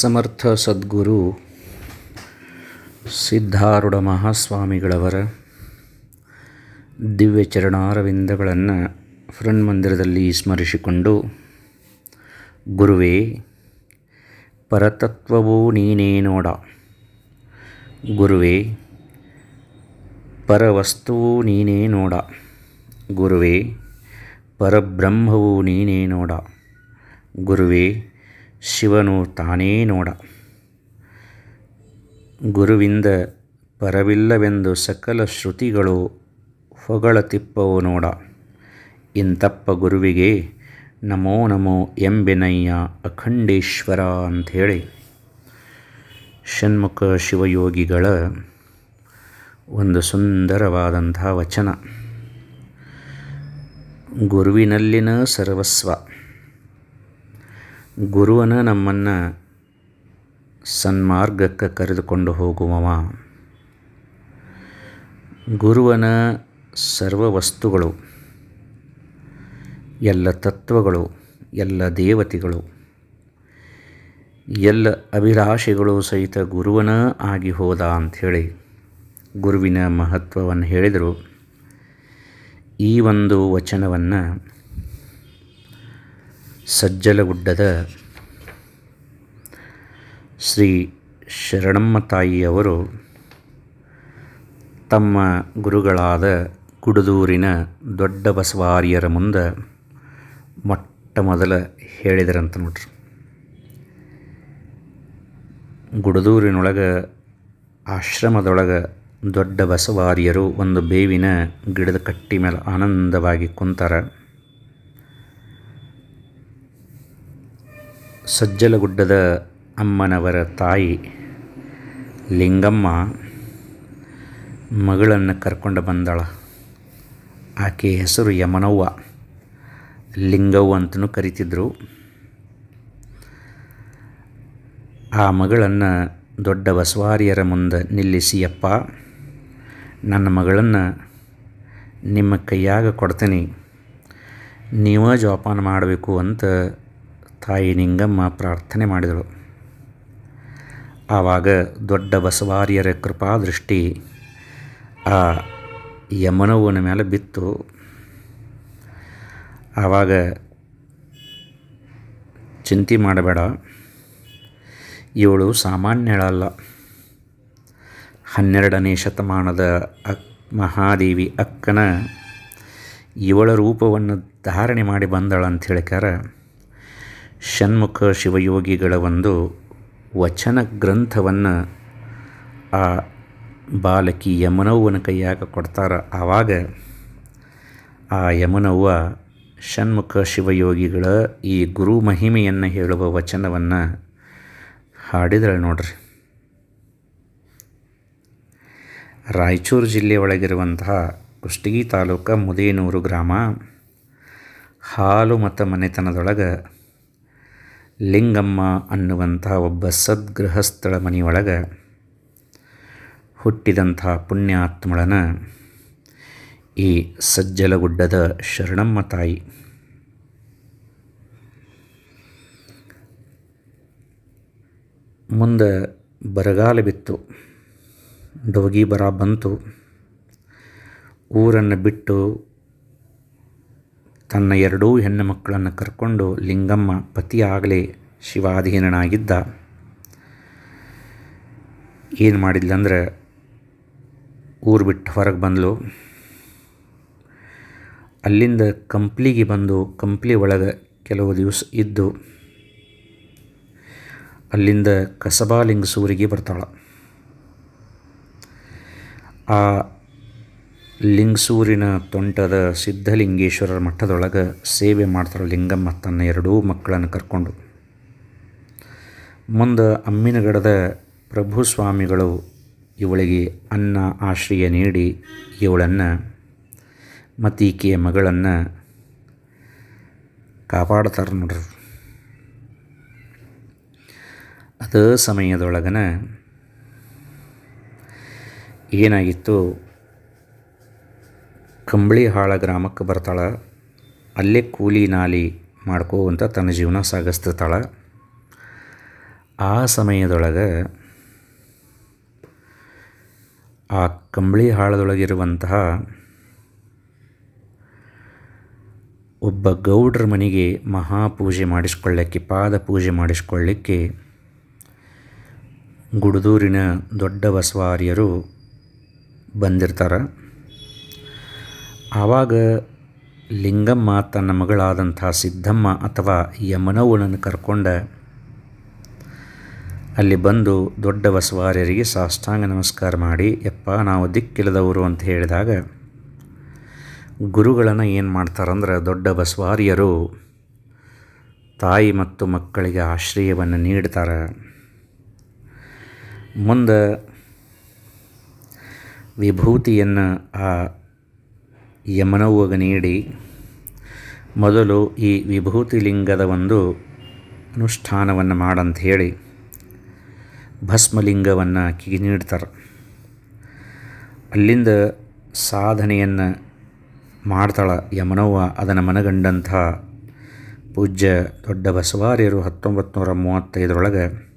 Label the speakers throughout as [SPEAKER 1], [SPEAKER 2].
[SPEAKER 1] ಸಮರ್ಥ ಸದ್ಗುರು ಸಿದ್ಧಾರೂಢ ಮಹಾಸ್ವಾಮಿಗಳವರ ದಿವ್ಯ ಚರಣಾರವಿಂದಗಳನ್ನು ಮಂದಿರದಲ್ಲಿ ಸ್ಮರಿಸಿಕೊಂಡು, ಗುರುವೇ, ಪರತತ್ವವೂ ನೀನೇ ನೋಡ. ಗುರುವೇ, ಪರವಸ್ತುವು ನೀನೇ ನೋಡ. ಗುರುವೇ, ಪರಬ್ರಹ್ಮವು ನೀನೇ ನೋಡ. ಗುರುವೇ ಶಿವನು ತಾನೇ ನೋಡ. ಗುರುವಿಂದ ಪರವಿಲ್ಲವೆಂದು ಸಕಲ ಶ್ರುತಿಗಳು ಹೊಗಳತಿಪ್ಪವು ನೋಡ. ಇಂತಪ್ಪ ಗುರುವಿಗೆ, ನಮೋ ನಮೋ ಎಂಬೆನಯ್ಯ ಅಖಂಡೇಶ್ವರ ಅಂಥೇಳಿ. ಷಣ್ಮುಖ ಶಿವಯೋಗಿಗಳ ಒಂದು ಸುಂದರವಾದಂಥ ವಚನ. ಗುರುವಿನಲ್ಲಿನ ಸರ್ವಸ್ವ. ಗುರುವನ ನಮ್ಮನ್ನು ಸನ್ಮಾರ್ಗಕ್ಕೆ ಕರೆದುಕೊಂಡು ಹೋಗುವವ. ಗುರುವನ ಸರ್ವ ವಸ್ತುಗಳು, ಎಲ್ಲ ತತ್ವಗಳು, ಎಲ್ಲ ದೇವತೆಗಳು, ಎಲ್ಲ ಅಭಿಲಾಷೆಗಳು ಸಹಿತ ಗುರುವನ ಆಗಿ ಹೋದ ಅಂಥೇಳಿ ಗುರುವಿನ ಮಹತ್ವವನ್ನು ಹೇಳಿದರು. ಈ ಒಂದು ವಚನವನ್ನು ಸಜ್ಜಲಗುಡ್ಡದ ಶ್ರೀ ಶರಣಮ್ಮ ತಾಯಿಯವರು ತಮ್ಮ ಗುರುಗಳಾದ ಕುಡುದೂರಿನ ದೊಡ್ಡ ಬಸವಾರ್ಯರ ಮುಂದೆ ಮೊಟ್ಟ ಮೊದಲ ಹೇಳಿದರಂತ ನೋಡ್ರಿ. ಗುಡದೂರಿನೊಳಗೆ, ಆಶ್ರಮದೊಳಗೆ ದೊಡ್ಡ ಬಸವಾರ್ಯರು ಒಂದು ಬೇವಿನ ಗಿಡದ ಕಟ್ಟಿ ಮೇಲೆ ಆನಂದವಾಗಿ ಕುಂತಾರ. ಸಜ್ಜಲಗುಡ್ಡದ ಅಮ್ಮನವರ ತಾಯಿ ಲಿಂಗಮ್ಮ ಮಗಳನ್ನು ಕರ್ಕೊಂಡು ಬಂದಾಳ. ಆಕೆ ಹೆಸರು ಯಮನವ್ವ. ಲಿಂಗವ್ವ ಅಂತಲೂ ಕರಿತಿದ್ರು. ಆ ಮಗಳನ್ನು ದೊಡ್ಡ ಬಸವಾರಿಯರ ಮುಂದೆ ನಿಲ್ಲಿಸಿ, ಅಪ್ಪ, ನನ್ನ ಮಗಳನ್ನು ನಿಮ್ಮ ಕೈಯಾಗ ಕೊಡ್ತೀನಿ. ನೀವೇ ಜೋಪಾನ ಮಾಡಬೇಕು ಅಂತ ತಾಯಿ ನಿಂಗಮ್ಮ ಪ್ರಾರ್ಥನೆ ಮಾಡಿದಳು. ಆವಾಗ ದೊಡ್ಡ ಬಸವಾರಿಯರ ಕೃಪಾದೃಷ್ಟಿ ಆ ಯಮನವನ ಮೇಲೆ ಬಿತ್ತು. ಆವಾಗ ಚಿಂತೆ ಮಾಡಬೇಡ, ಇವಳು ಸಾಮಾನ್ಯಳಲ್ಲ. ಹನ್ನೆರಡನೇ ಶತಮಾನದ ಅಕ್ ಮಹಾದೇವಿ ಅಕ್ಕನ ಇವಳ ರೂಪವನ್ನು ಧಾರಣೆ ಮಾಡಿ ಬಂದಳ ಅಂತ ಹೇಳ್ಕಾರ ಷಣ್ಮುಖ ಶಿವಯೋಗಿಗಳ ಒಂದು ವಚನ ಗ್ರಂಥವನ್ನು ಆ ಬಾಲಕಿ ಯಮನವ್ವನ ಕೈಯಾಗ ಕೊಡ್ತಾರೆ. ಆವಾಗ ಆ ಯಮನವ್ವ ಷಣ್ಮುಖ ಶಿವಯೋಗಿಗಳ ಈ ಗುರು ಮಹಿಮೆಯನ್ನು ಹೇಳುವ ವಚನವನ್ನು ಹಾಡಿದಳು ನೋಡ್ರಿ. ರಾಯಚೂರು ಜಿಲ್ಲೆ ಒಳಗಿರುವಂತಹ ಕುಷ್ಟಗಿ ತಾಲೂಕ ಮುದೇನೂರು ಗ್ರಾಮ ಹಾಲು ಮತ್ತು ಮನೆತನದೊಳಗೆ ಲಿಂಗಮ್ಮ ಅನ್ನುವಂಥ ಒಬ್ಬ ಸದ್ಗೃಹಸ್ಥಳ ಮನೆಯೊಳಗೆ ಹುಟ್ಟಿದಂಥ ಪುಣ್ಯಾತ್ಮಳನ ಈ ಸಜ್ಜಲಗುಡ್ಡದ ಶರಣಮ್ಮ ತಾಯಿ. ಮುಂದೆ ಬರಗಾಲ ಬಿತ್ತು. ಡೋಗಿ ಬರ ಬಂತು. ಊರನ್ನು ಬಿಟ್ಟು ತನ್ನ ಎರಡೂ ಹೆಣ್ಣು ಮಕ್ಕಳನ್ನು ಕರ್ಕೊಂಡು ಲಿಂಗಮ್ಮ ಪತಿಯಾಗಲೇ ಶಿವಾಧೀನನಾಗಿದ್ದ. ಏನು ಮಾಡಿದ್ಲಂದ್ರೆ ಊರು ಬಿಟ್ಟು ಹೊರಗೆ ಬಂದಳು ಅಲ್ಲಿಂದ ಕಂಪ್ಲಿಗೆ ಬಂದು ಕಂಪ್ಲಿ ಒಳಗೆ ಕೆಲವು ದಿವಸ ಇದ್ದು, ಅಲ್ಲಿಂದ ಕಸಬಾಲಿಂಗಸೂರಿಗೆ ಬರ್ತಾಳೆ. ಆ ಲಿಂಗಸೂರಿನ ತೋಂಟದ ಸಿದ್ಧಲಿಂಗೇಶ್ವರರ ಮಠದೊಳಗೆ ಸೇವೆ ಮಾಡ್ತಾರೆ ಲಿಂಗಮ್ಮ ತನ್ನ ಎರಡೂ ಮಕ್ಕಳನ್ನು ಕರ್ಕೊಂಡು. ಮುಂದೆ ಅಮ್ಮಿನಗಡದ ಪ್ರಭು ಸ್ವಾಮಿಗಳು ಇವಳಿಗೆ ಅನ್ನ ಆಶ್ರಯ ನೀಡಿ ಇವಳನ್ನು ಮತೀಕೆಯ ಮಗಳನ್ನು ಕಾಪಾಡ್ತಾರೆ ನೋಡ್ರಿ. ಅದೇ ಸಮಯದೊಳಗನ ಏನಾಗಿತ್ತು? ಕಂಬಳಿಹಾಳ ಗ್ರಾಮಕ್ಕೆ ಬರ್ತಾಳೆ, ಅಲ್ಲೇ ಕೂಲಿ ನಾಲಿ ಮಾಡ್ಕೋವಂತ ತನ್ನ ಜೀವನ ಸಾಗಿಸ್ತಿರ್ತಾಳೆ. ಆ ಸಮಯದೊಳಗೆ ಆ ಕಂಬಳಿ ಹಾಳದೊಳಗಿರುವಂತಹ ಒಬ್ಬ ಗೌಡ್ರ ಮನೆಗೆ ಮಹಾಪೂಜೆ ಮಾಡಿಸ್ಕೊಳ್ಳಿಕ್ಕೆ, ಪಾದ ಪೂಜೆ ಮಾಡಿಸ್ಕೊಳ್ಳಿಕ್ಕೆ ಗುಡದೂರಿನ ದೊಡ್ಡ ಬಸವಾರಿಯರು ಬಂದಿರ್ತಾರೆ. ಆವಾಗ ಲಿಂಗಮ್ಮ ತನ್ನ ಮಗಳಾದಂಥ ಸಿದ್ಧಮ್ಮ ಅಥವಾ ಯಮನವ್ವನನ್ನು ಕರ್ಕೊಂಡ ಅಲ್ಲಿ ಬಂದು ದೊಡ್ಡ ಬಸವಾರ್ಯರಿಗೆ ಸಾಷ್ಟಾಂಗ ನಮಸ್ಕಾರ ಮಾಡಿ, ಯಪ್ಪ, ನಾವು ದಿಕ್ಕಿಲ್ಲದವರು ಅಂತ ಹೇಳಿದಾಗ ಗುರುಗಳನ್ನು ಏನು ಮಾಡ್ತಾರಂದ್ರೆ ದೊಡ್ಡ ಬಸವಾರ್ಯರು ತಾಯಿ ಮತ್ತು ಮಕ್ಕಳಿಗೆ ಆಶ್ರಯವನ್ನು ನೀಡ್ತಾರೆ. ಮುಂದೆ ವಿಭೂತಿಯನ್ನು ಆ ಯಮನವ್ವಗೆ ನೀಡಿ ಮೊದಲು ಈ ವಿಭೂತಿಲಿಂಗದ ಒಂದು ಅನುಷ್ಠಾನವನ್ನು ಮಾಡಂತ ಹೇಳಿ ಭಸ್ಮಲಿಂಗವನ್ನು ಕಿಗಿ ನೀಡ್ತಾರೆ. ಅಲ್ಲಿಂದ ಸಾಧನೆಯನ್ನು ಮಾಡ್ತಾಳೆ ಯಮನವ್ವ. ಅದನ್ನು ಮನಗಂಡಂಥ ಪೂಜ್ಯ ದೊಡ್ಡ ಬಸವಾರ್ಯರು ಹತ್ತೊಂಬತ್ತು ನೂರ ಮೂವತ್ತೈದರೊಳಗೆ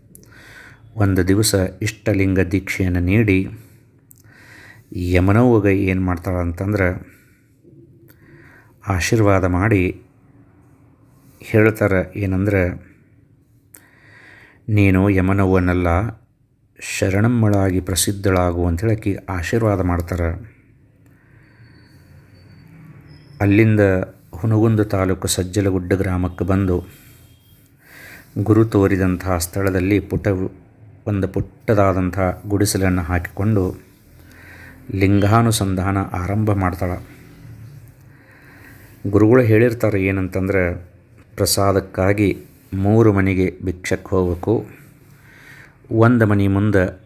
[SPEAKER 1] ಒಂದು ದಿವಸ ಇಷ್ಟಲಿಂಗ ದೀಕ್ಷೆಯನ್ನು ನೀಡಿ ಯಮನವ್ವಗೆ ಏನು ಮಾಡ್ತಾಳೆ ಅಂತಂದ್ರೆ ಆಶೀರ್ವಾದ ಮಾಡಿ ಹೇಳ್ತಾರೆ ಏನಂದ್ರೆ, ನೀನು ಯಮನವ್ವನಲ್ಲ, ಶರಣಮ್ಮಳಾಗಿ ಪ್ರಸಿದ್ಧಳಾಗು ಹೇಳಕ್ಕೆ ಆಶೀರ್ವಾದ ಮಾಡ್ತಾರೆ. ಅಲ್ಲಿಂದ ಹುನಗುಂದ ತಾಲೂಕು ಸಜ್ಜಲಗುಡ್ಡ ಗ್ರಾಮಕ್ಕೆ ಬಂದು ಗುರು ತೋರಿದಂತಹ ಸ್ಥಳದಲ್ಲಿ ಪುಟ ಒಂದು ಪುಟ್ಟದಾದಂಥ ಗುಡಿಸಲನ್ನು ಹಾಕಿಕೊಂಡು ಲಿಂಗಾನುಸಂಧಾನ ಆರಂಭ ಮಾಡ್ತಾಳೆ. ಗುರುಗಳು ಹೇಳಿರ್ತಾರೆ ಏನಂತಂದ್ರೆ, ಪ್ರಸಾದಕ್ಕಾಗಿ ಮೂರು ಮನೆಗೆ ಭಿಕ್ಷಕ್ಕೆ ಹೋಗಬೇಕು. ಒಂದು ಮನೆ ಮುಂದೆ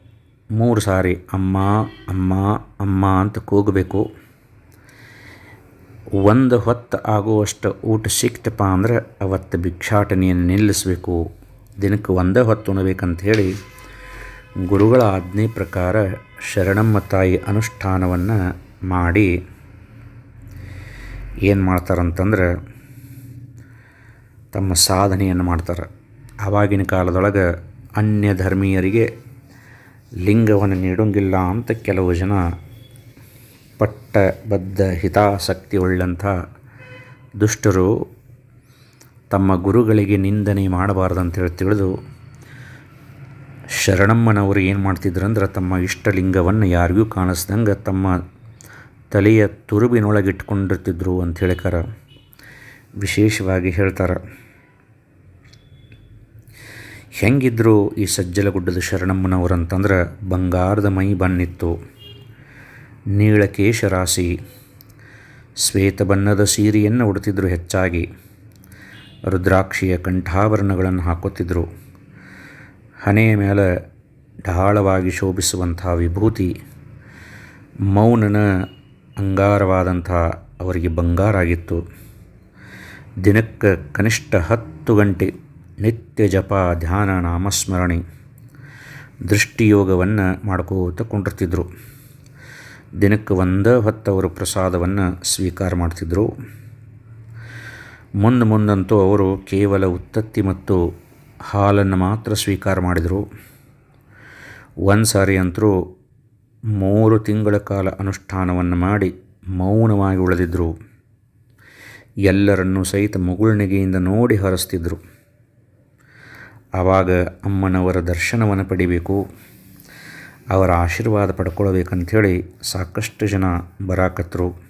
[SPEAKER 1] ಮೂರು ಸಾರಿ ಅಮ್ಮ ಅಮ್ಮ ಅಮ್ಮ ಅಂತ ಕೂಗಬೇಕು. ಒಂದು ಹೊತ್ತು ಆಗುವಷ್ಟು ಊಟ ಸಿಕ್ತಪ್ಪ ಅಂದ್ರೆ ಅವತ್ತು ಭಿಕ್ಷಾಟನೆಯನ್ನು ನಿಲ್ಲಿಸಬೇಕು. ದಿನಕ್ಕೆ ಒಂದೇ ಹೊತ್ತು ಉಣಬೇಕಂತ ಹೇಳಿ ಗುರುಗಳ ಆಜ್ಞೆ ಪ್ರಕಾರ ಶರಣಮ್ಮ ತಾಯಿ ಅನುಷ್ಠಾನವನ್ನು ಮಾಡಿ ಏನು ಮಾಡ್ತಾರಂತಂದ್ರೆ ತಮ್ಮ ಸಾಧನೆಯನ್ನು ಮಾಡ್ತಾರೆ. ಆವಾಗಿನ ಕಾಲದೊಳಗೆ ಅನ್ಯ ಧರ್ಮೀಯರಿಗೆ ಲಿಂಗವನ್ನು ನೀಡೋಂಗಿಲ್ಲ ಅಂತ ಕೆಲವು ಜನ ಪಟ್ಟಬದ್ಧ ಹಿತಾಸಕ್ತಿ ಉಳ್ಳಂಥ ದುಷ್ಟರು ತಮ್ಮ ಗುರುಗಳಿಗೆ ನಿಂದನೆ ಮಾಡಬಾರ್ದಂತೇಳಿ ತಿಳಿದು ಶರಣಮ್ಮನವರು ಏನು ಮಾಡ್ತಿದ್ರು ಅಂದ್ರೆ ತಮ್ಮ ಇಷ್ಟಲಿಂಗವನ್ನು ಯಾರಿಗೂ ಕಾಣಿಸ್ದಂಗೆ ತಮ್ಮ ತಲೆಯ ತುರುಬಿನೊಳಗಿಟ್ಕೊಂಡಿರ್ತಿದ್ರು ಅಂತ ಹೇಳಿಕಾರ ವಿಶೇಷವಾಗಿ ಹೇಳ್ತಾರೆ. ಹೆಂಗಿದ್ರು ಈ ಸಜ್ಜಲಗುಡ್ಡದ ಶರಣಮ್ಮನವರು ಅಂತಂದ್ರೆ ಬಂಗಾರದ ಮೈ ಬಣ್ಣಿತ್ತು. ನೀಳಕೇಶ ರಾಶಿ ಶ್ವೇತ ಬಣ್ಣದ ಸೀರೆಯನ್ನು ಉಡ್ತಿದ್ರು ಹೆಚ್ಚಾಗಿ. ರುದ್ರಾಕ್ಷಿಯ ಕಂಠಾಭರಣಗಳನ್ನು ಹಾಕುತ್ತಿದ್ದರು ಹಣೆಯ ಮೇಲೆ ಢಾಳವಾಗಿ ಶೋಭಿಸುವಂಥ ವಿಭೂತಿ ಮೌನನ ಅಂಗಾರವಾದಂಥ ಅವರಿಗೆ ಬಂಗಾರ ಆಗಿತ್ತು. ದಿನಕ್ಕೆ ಕನಿಷ್ಠ ಹತ್ತು ಗಂಟೆ ನಿತ್ಯ ಜಪ, ಧ್ಯಾನ, ನಾಮಸ್ಮರಣೆ, ದೃಷ್ಟಿಯೋಗವನ್ನು ಮಾಡ್ಕೋತ ಕುಂಡಿರ್ತಿದ್ರು. ದಿನಕ್ಕೆ ಒಂದೇ ಹೊತ್ತು ಅವರು ಪ್ರಸಾದವನ್ನು ಸ್ವೀಕಾರ ಮಾಡ್ತಿದ್ದರು ಮುಂದೆ ಮುಂದಂತೂ ಅವರು ಕೇವಲ ಉತ್ತತ್ತಿ ಮತ್ತು ಹಾಲನ್ನು ಮಾತ್ರ ಸ್ವೀಕಾರ ಮಾಡಿದರು. ಒಂದು ಸಾರಿ ಅಂತರೂ ಮೂರು ತಿಂಗಳ ಕಾಲ ಅನುಷ್ಠಾನವನ್ನು ಮಾಡಿ ಮೌನವಾಗಿ ಉಳಿದಿದ್ದರು ಎಲ್ಲರನ್ನೂ ಸಹಿತ ಮುಗುಳ್ನಿಗೆಯಿಂದ ನೋಡಿ ಹರಸ್ತಿದ್ರು. ಆವಾಗ ಅಮ್ಮನವರ ದರ್ಶನವನ್ನು ಪಡಿಬೇಕು, ಅವರ ಆಶೀರ್ವಾದ ಪಡ್ಕೊಳ್ಬೇಕಂಥೇಳಿ ಸಾಕಷ್ಟು ಜನ ಬರಾಕತ್ರು.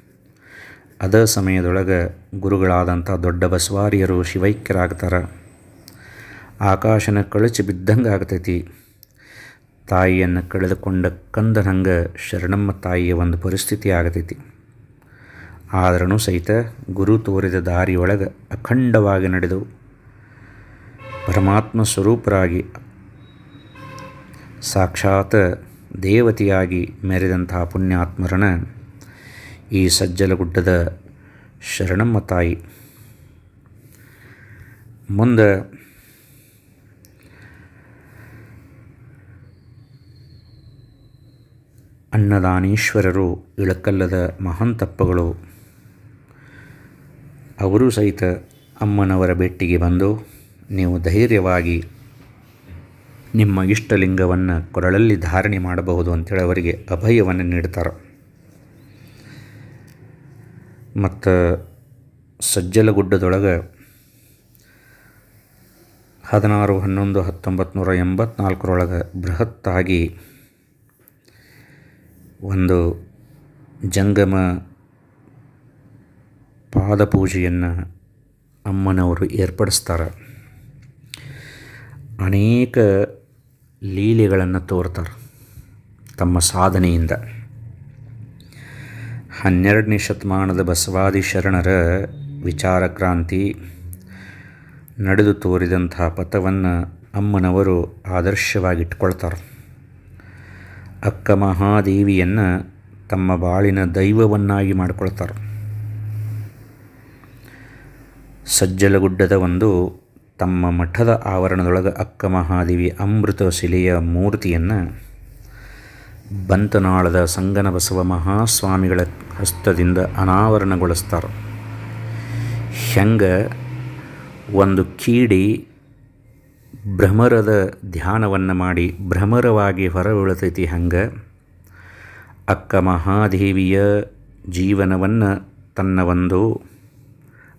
[SPEAKER 1] ಅದ ಸಮಯದೊಳಗೆ ಗುರುಗಳಾದಂಥ ದೊಡ್ಡ ಬಸವಾರಿಯರು ಶಿವೈಕ್ಯರಾಗ್ತಾರೆ. ಆಕಾಶನ ಕಳಚಿ ಬಿದ್ದಂಗೆ ಆಗ್ತೈತಿ ತಾಯಿಯನ್ನು ಕಳೆದುಕೊಂಡ ಕಂದನಂಗೆ ಶರಣಮ್ಮ ತಾಯಿಯ ಒಂದು ಪರಿಸ್ಥಿತಿ ಆಗತೈತಿ. ಆದ್ರೂ ಸಹಿತ ಗುರು ತೋರಿದ ದಾರಿಯೊಳಗೆ ಅಖಂಡವಾಗಿ ನಡೆದು ಪರಮಾತ್ಮ ಸ್ವರೂಪರಾಗಿ ಸಾಕ್ಷಾತ್ ದೇವತೆಯಾಗಿ ಮೆರೆದಂತಹ ಪುಣ್ಯಾತ್ಮರನ ಈ ಸಜ್ಜಲಗುಡ್ಡದ ಶರಣಮ್ಮ ತಾಯಿ ಮುಂದೆ ಅನ್ನದಾನೀಶ್ವರರು ಇಳಕಲ್ಲದ ಮಹಂತಪ್ಪಗಳು. ಅವರು ಸಹಿತ ಅಮ್ಮನವರ ಭೇಟಿಗೆ ಬಂದು, ನೀವು ಧೈರ್ಯವಾಗಿ ನಿಮ್ಮ ಇಷ್ಟಲಿಂಗವನ್ನು ಕೊರಳಲ್ಲಿ ಧಾರಣೆ ಮಾಡಬಹುದು ಅಂತೇಳಿ ಅವರಿಗೆ ಅಭಯವನ್ನು ನೀಡ್ತಾರೆ. ಮತ್ತು ಸಜ್ಜಲಗುಡ್ಡದೊಳಗೆ ಹದಿನಾರು, ಹನ್ನೊಂದು, ಹತ್ತೊಂಬತ್ತು ನೂರ ಎಂಬತ್ನಾಲ್ಕರೊಳಗೆ ಬೃಹತ್ತಾಗಿ ಒಂದು ಜಂಗಮ ಪಾದಪೂಜೆಯನ್ನು ಅಮ್ಮನವರು ಏರ್ಪಡಿಸ್ತಾರೆ. ಅನೇಕ ಲೀಲೆಗಳನ್ನು ತೋರ್ತಾರೆ ತಮ್ಮ ಸಾಧನೆಯಿಂದ. ಹನ್ನೆರಡನೇ ಶತಮಾನದ ಬಸವಾದಿ ಶರಣರ ವಿಚಾರ ಕ್ರಾಂತಿ ನಡೆದು ತೋರಿದಂಥ ಪಥವನ್ನು ಅಮ್ಮನವರು ಆದರ್ಶವಾಗಿಟ್ಕೊಳ್ತಾರೆ. ಅಕ್ಕ ಮಹಾದೇವಿಯನ್ನು ತಮ್ಮ ಬಾಳಿನ ದೈವವನ್ನಾಗಿ ಮಾಡಿಕೊಳ್ತಾರೆ. ಸಜ್ಜಲಗುಡ್ಡದ ಒಂದು ತಮ್ಮ ಮಠದ ಆವರಣದೊಳಗೆ ಅಕ್ಕ ಮಹಾದೇವಿ ಅಮೃತ ಶಿಲೆಯ ಮೂರ್ತಿಯನ್ನು ಬಂತನಾಳದ ಸಂಗನ ಬಸವ ಮಹಾಸ್ವಾಮಿಗಳ ಹಸ್ತದಿಂದ ಅನಾವರಣಗೊಳಿಸ್ತಾರೆ. ಹೆಂಗೆ? ಒಂದು ಕೀಡಿ ಭ್ರಮರದ ಧ್ಯಾನವನ್ನು ಮಾಡಿ ಭ್ರಮರವಾಗಿ ಹೊರಬೀಳತೈತಿ ಹಂಗೆ ಅಕ್ಕ ಮಹಾದೇವಿಯ ಜೀವನವನ್ನು ತನ್ನ ಒಂದು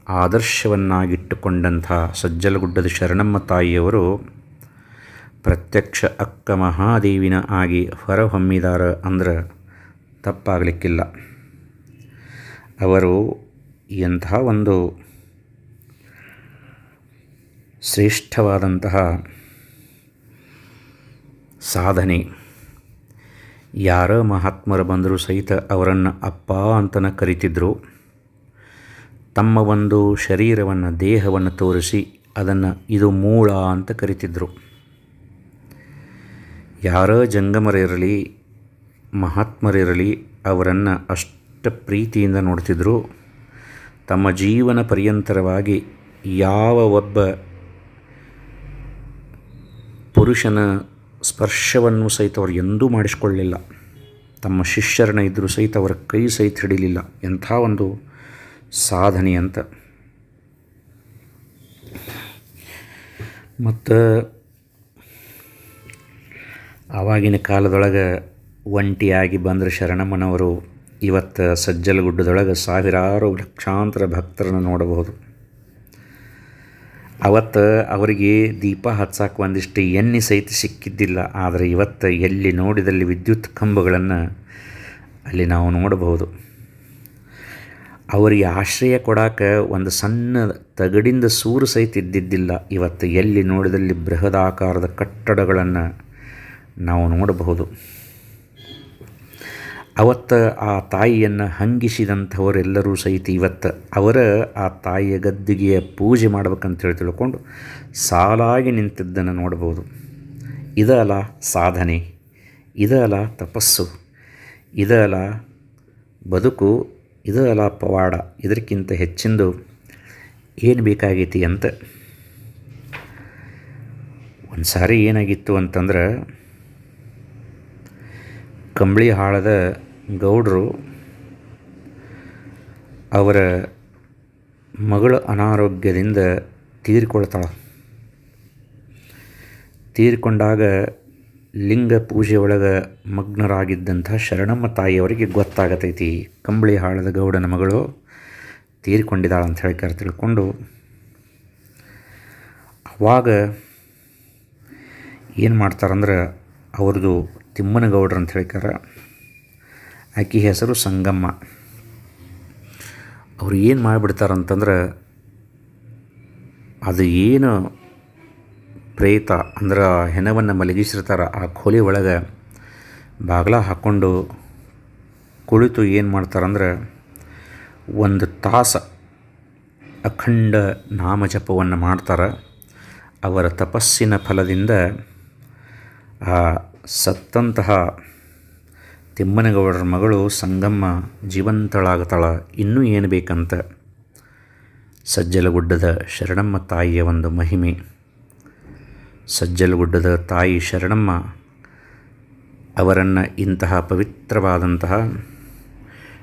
[SPEAKER 1] ಆದರ್ಶವನ್ನಾಗಿಟ್ಟುಕೊಂಡಂಥ ಸಜ್ಜಲಗುಡ್ಡದ ಶರಣಮ್ಮ ತಾಯಿಯವರು ಪ್ರತ್ಯಕ್ಷ ಅಕ್ಕ ಮಹಾದೇವಿನ ಆಗಿ ಹೊರಹೊಮ್ಮಿದಾರ ಅಂದ್ರೆ ತಪ್ಪಾಗಲಿಕ್ಕಿಲ್ಲ. ಅವರು ಎಂಥ ಒಂದು ಶ್ರೇಷ್ಠವಾದಂತಹ ಸಾಧನೆ. ಯಾರ ಮಹಾತ್ಮರು ಬಂದರೂ ಸಹಿತ ಅವರನ್ನು ಅಪ್ಪ ಅಂತನ ಕರಿತಿದ್ರು. ತಮ್ಮ ಒಂದು ಶರೀರವನ್ನು, ದೇಹವನ್ನು ತೋರಿಸಿ ಅದನ್ನು ಇದು ಮೂಳ ಅಂತ ಕರಿತಿದ್ರು. ಯಾರ ಜಂಗಮರಿರಲಿ ಮಹಾತ್ಮರಿರಲಿ ಅವರನ್ನು ಅಷ್ಟ ಪ್ರೀತಿಯಿಂದ ನೋಡ್ತಿದ್ರು. ತಮ್ಮ ಜೀವನ ಪರ್ಯಂತರವಾಗಿ ಯಾವ ಒಬ್ಬ ಪುರುಷನ ಸ್ಪರ್ಶವನ್ನು ಸಹಿತ ಅವರು ಎಂದೂ ಮಾಡಿಸಿಕೊಳ್ಳಲಿಲ್ಲ ತಮ್ಮ ಶಿಷ್ಯರನ್ನ ಇದ್ದರೂ ಸಹಿತ ಅವರ ಕೈ ಸಹಿತ ಹಿಡಿಲಿಲ್ಲ. ಎಂಥ ಒಂದು ಸಾಧನೆ ಅಂತ. ಮತ್ತು ಆವಾಗಿನ ಕಾಲದೊಳಗೆ ಒಂಟಿಯಾಗಿ ಬಂದರೆ ಶರಣಮ್ಮನವರು ಇವತ್ತು ಸಜ್ಜಲಗುಡ್ಡದೊಳಗೆ ಸಾವಿರಾರು ಲಕ್ಷಾಂತರ ಭಕ್ತರನ್ನು ನೋಡಬಹುದು. ಅವತ್ತು ಅವರಿಗೆ ದೀಪ ಹಚ್ಚಕ್ಕೆ ಒಂದಿಷ್ಟು ಎಣ್ಣೆ ಸಹಿತ ಸಿಕ್ಕಿದ್ದಿಲ್ಲ, ಆದರೆ ಇವತ್ತು ಎಲ್ಲಿ ನೋಡಿದಲ್ಲಿ ವಿದ್ಯುತ್ ಕಂಬಗಳನ್ನು ಅಲ್ಲಿ ನಾವು ನೋಡಬಹುದು. ಅವರಿಗೆ ಆಶ್ರಯ ಕೊಡಾಕ ಒಂದು ಸಣ್ಣ ತಗಡಿಂದ ಸೂರು ಸಹಿತ ಇದ್ದಿದ್ದಿಲ್ಲ, ಇವತ್ತು ಎಲ್ಲಿ ನೋಡಿದಲ್ಲಿ ಬೃಹದಾಕಾರದ ಕಟ್ಟಡಗಳನ್ನು ನಾವು ನೋಡಬಹುದು. ಅವತ್ತು ಆ ತಾಯಿಯನ್ನು ಹಂಗಿಸಿದಂಥವರೆಲ್ಲರೂ ಸಹಿತ ಇವತ್ತು ಅವರ ಆ ತಾಯಿಯ ಗದ್ದಿಗೆಯ ಪೂಜೆ ಮಾಡ್ಬೇಕಂತೇಳಿ ತಿಳ್ಕೊಂಡು ಸಾಲಾಗಿ ನಿಂತಿದ್ದನ್ನು ನೋಡಬಹುದು ಇದಲ್ಲ ಸಾಧನೆ ಇದಲ್ಲ ತಪಸ್ಸು ಇದಲ್ಲ ಬದುಕು ಇದಲ್ಲ ಪವಾಡ, ಇದಕ್ಕಿಂತ ಹೆಚ್ಚಿಂದು ಏನು ಬೇಕಾಗೈತಿ ಅಂತ. ಒಂದು ಸಾರಿ ಏನಾಗಿತ್ತು ಅಂತಂದ್ರೆ ಕಂಬಳಿ ಹಾಳದ ಗೌಡರು ಅವರ ಮಗಳ ಅನಾರೋಗ್ಯದಿಂದ ತೀರಿಕೊಳ್ತಾಳೆ. ತೀರಿಕೊಂಡಾಗ ಲಿಂಗ ಪೂಜೆ ಒಳಗೆ ಮಗ್ನರಾಗಿದ್ದಂಥ ಶರಣಮ್ಮ ತಾಯಿಯವರಿಗೆ ಗೊತ್ತಾಗತೈತಿ. ಕಂಬಳಿ ಹಾಳದ ಗೌಡನ ಮಗಳು ತೀರಿಕೊಂಡಿದ್ದಾಳೆ ಅಂತ ಹೇಳ್ತಾರೆ ತಿಳ್ಕೊಂಡು ಅವಾಗ ಏನು ಮಾಡ್ತಾರಂದ್ರೆ ಅವ್ರದ್ದು ತಿಮ್ಮನಗೌಡ್ರು ಅಂತ ಹೇಳ್ಕಾರ ಆಕೆ ಹೆಸರು ಸಂಗಮ್ಮ. ಅವ್ರು ಏನು ಮಾಡಿಬಿಡ್ತಾರಂತಂದ್ರೆ ಅದು ಏನು ಪ್ರೇತ ಅಂದ್ರೆ ಹೆಣವನ್ನು ಮಲಗಿಸಿರ್ತಾರೆ, ಆ ಖೋಲಿ ಒಳಗೆ ಬಾಗ್ಲ ಹಾಕ್ಕೊಂಡು ಕುಳಿತು ಏನು ಮಾಡ್ತಾರಂದ್ರೆ ಒಂದು ತಾಸ ಅಖಂಡ ನಾಮಜಪವನ್ನು ಮಾಡ್ತಾರೆ. ಅವರ ತಪಸ್ಸಿನ ಫಲದಿಂದ ಆ ಸತ್ತಂತಹ ತಿಮ್ಮನಗೌಡರ ಮಗಳು ಸಂಗಮ್ಮ ಜೀವಂತಳಾಗತಾಳ. ಇನ್ನೂ ಏನು ಬೇಕಂತ? ಸಜ್ಜಲಗುಡ್ಡದ ಶರಣಮ್ಮ ತಾಯಿಯ ಒಂದು ಮಹಿಮೆ. ಸಜ್ಜಲಗುಡ್ಡದ ತಾಯಿ ಶರಣಮ್ಮ ಅವರನ್ನು ಇಂತಹ ಪವಿತ್ರವಾದಂತಹ